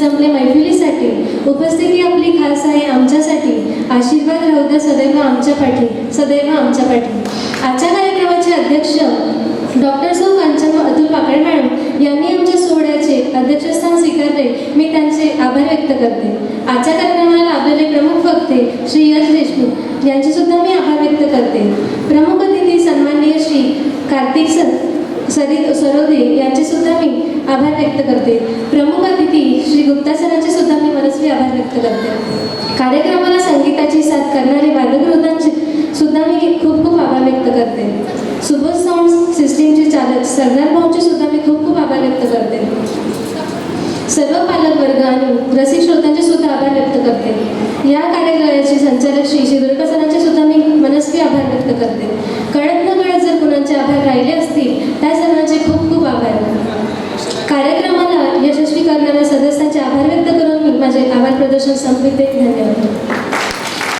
जमले मैफिलीसाठी उपस्थिती आपली खास आहे आमच्यासाठी. आशीर्वाद राहू द्या सदैव आमच्या पाठी सदैव आमच्या पाठी. आजच्या कार्यक्रमाचे अध्यक्ष डॉक्टर सौ कांचन व अतुल पाकडे मॅडम यांनी आमच्या सोहळ्याचे अध्यक्षस्थान स्वीकारले. मी त्यांचे आभार व्यक्त करते. आजच्या कार्यक्रमाला लाभलेले प्रमुख वक्ते श्री यश देशमुख यांचे सुद्धा मी आभार व्यक्त करते. प्रमुख अतिथी सन्माननीय श्री कार्तिक सर सरित सरोदे यांचे सुद्धा मी आभार व्यक्त करते. गुप्ता सरांचे सुद्धा मी मनस्वी आभार व्यक्त करते. कार्यक्रमाला संगीताची साथ करणारे वादगृहांचे सुद्धा मी खूप खूप आभार व्यक्त करते. सुबोध साऊंड सिस्टीमचे चालक सरदार भाऊचे सुद्धा मी खूप खूप आभार व्यक्त करते. सर्व पालक वर्ग आणि रसिक श्रोत्यांचे सुद्धा आभार व्यक्त करते. या कार्यक्रमाचे संचालक श्री शिदुर्का सरांचे सुद्धा मी मनस्वी आभार व्यक्त करते. कळत न कळत जर कुणाचे आभार राहिले असतील त्या सर्वांचे खूप खूप आभार. कार्यक्रम ప్రదర్శన సంప్రీతే ధన్యవాదాలు